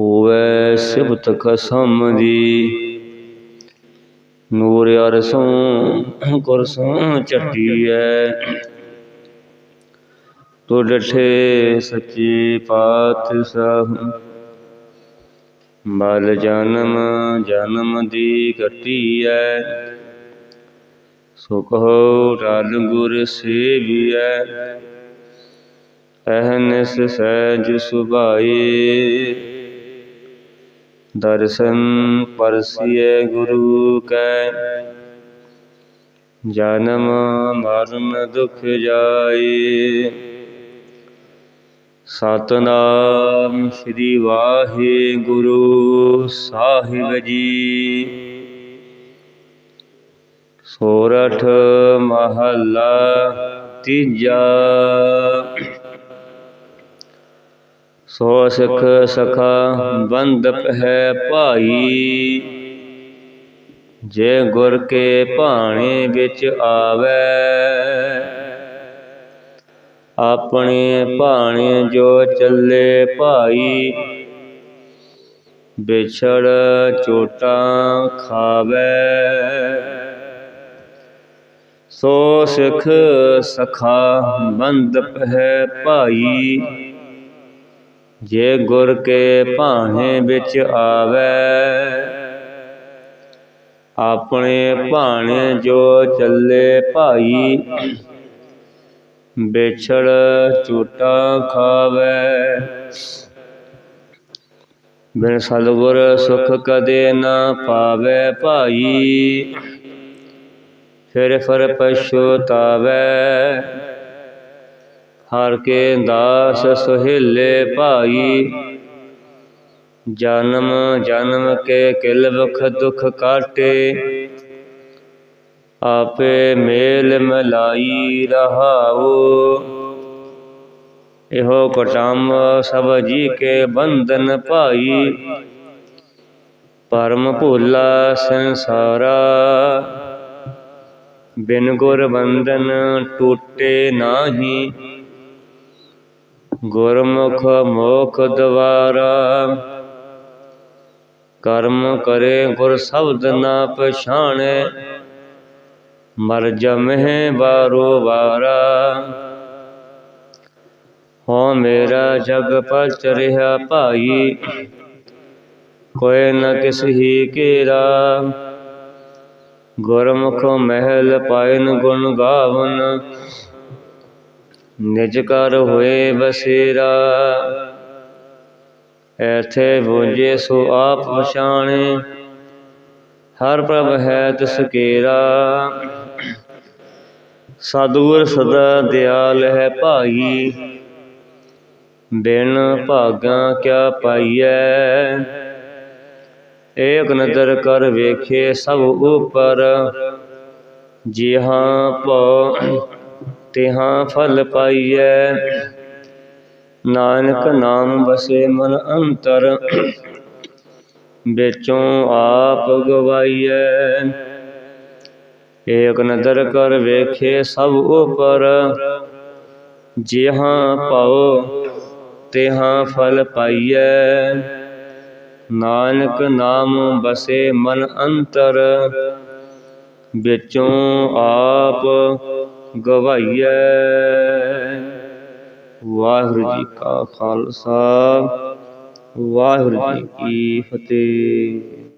ਹੋਵੇ ਸਿਬਤ ਕਸਮ ਦੀ। ਨੂਰ ਅਰਸੋਂ ਕੁਰਸੋਂ ਚੱਟੀਐ ਤੋ ਡਠੇ ਸੱਚੇ ਪਾਤਸ਼ਾਹ। ਮਲ ਜਨਮ ਜਨਮ ਦੀ ਘਟੀਐ। ਸੋ ਕਹੋ ਰਲ ਗੁਰ ਸੇਵੀਐ। ਅਹਨਿਸ ਸਹਿਜ ਸੁਭਾਏ ਦਰਸ਼ਨ ਪਰਸੀਏ ਗੁਰੂ ਕੈ। ਜਨਮ ਮਰਨ ਦੁਖ ਜਾਏ। ਸਤਨਾਮ ਸ੍ਰੀ ਵਾਹਿਗੁਰੂ ਸਾਹਿਬ ਜੀ। ਸੋਰਠ ਮਹੱਲਾ ਤੀਜਾ। ਸੋ ਸਿੱਖ ਸਖਾ ਬੰਦਪ ਹੈ ਭਾਈ। ਜੇ ਗੁਰ ਕੇ ਭਾਣੇ ਵਿੱਚ ਆਵੇ, ਆਪਣੇ ਭਾਣੇ ਜੋ ਚੱਲੇ ਭਾਈ, ਵਿਛੜ ਚੋਟਾਂ ਖਾਵੇ। ਸੋ ਸਿੱਖ ਸਖਾ ਬੰਦਪ ਹੈ ਭਾਈ। ਜੇ ਗੁਰ ਕੇ ਭਾਣੇ ਵਿੱਚ ਆਵੇ, ਆਪਣੇ ਭਾਣੇ ਜੋ ਚੱਲੇ ਭਾਈ, ਵਿਛੜ ਝੂਟਾ ਖਾਵੇ। ਬਿਨ ਸਤਿਗੁਰ ਸੁਖ ਕਦੇ ਨਾ ਪਾਵੇ ਭਾਈ, ਫਿਰ ਫਰ ਪਛਤਾਵੇ। ਹਰ ਕੇ ਦਾਸ ਸੁਹੇਲੇ ਭਾਈ। ਜਨਮ ਜਨਮ ਕੇ ਕਿਲ ਵਖ ਦੁਖ ਕਾਟੇ। ਆਪੇ ਮੇਲ ਮਲਾਈ ਰਹਾਉ। ਇਹੋ ਕਟਾਮ ਸਭ ਜੀ ਕੇ ਬੰਧਨ ਭਾਈ। ਪਰਮ ਭੋਲਾ ਸੰਸਾਰਾ। ਬਿਨ ਗੁਰ ਬੰਧਨ ਟੂਟੇ ਨਾਹੀ। ਗੁਰਮੁਖ ਮੋਖ ਦਵਾਰਾ। ਕਰਮ ਕਰੇ ਗੁਰ ਸ਼ਬਦ ਨਾ ਪਛਾਣੇ। ਮਰ ਜਮਹਿ ਬਾਰੋ ਵਾਰਾ। ਹੋ ਮੇਰਾ ਜਗ ਪਚ ਰਿਹਾ ਭਾਈ। ਕੋਈ ਨ ਕਿਸ ਹੀ ਕੇਰਾ। ਗੁਰਮੁਖ ਮਹਿਲ ਪਾਇਨ ਗੁਣ ਗਾਵਨ। ਨਿਜ ਕਰ ਹੋਏ ਬਸੇਰਾ। ਐਥੇ ਬੋਝੇ ਸੋ ਆਪ ਪਛਾਣੇ ਹਰ ਪ੍ਰਭ ਹੈ ਤਿਸ ਕੇਰਾ। ਸਤਿਗੁਰ ਸਦਾ ਦਿਆਲ ਹੈ ਭਾਈ, ਬਿਨ ਭਾਗਾ ਕਿਆ ਪਾਈਐ। ਏਕ ਨਦਰ ਕਰ ਵੇਖੇ ਸਭ ਉਪਰ, ਜਿਹਾਂ ਭਉ ਤਿਹਾਂ ਫਲ ਪਾਈਐ। ਨਾਨਕ ਨਾਮ ਬਸੇ ਮਨ ਅੰਤਰ, ਵਿੱਚੋਂ ਆਪ ਗਵਾਈਐ। ਏਕ ਨਦਰ ਕਰ ਵੇਖੇ ਸਭ ਉਪਰ, ਜਿਹਾਂ ਭਉ ਤਿਹਾਂ ਫਲ ਪਾਈਐ। ਨਾਨਕ ਨਾਮ ਬਸੇ ਮਨ ਅੰਤਰ, ਵਿੱਚੋਂ ਆਪ ਗਵਾਈਐ ਵਾਹਿਗੁਰੂ ਜੀ ਕਾ ਖਾਲਸਾ। ਵਾਹਿਗੁਰੂ ਜੀ ਕੀ ਫਤਿਹ।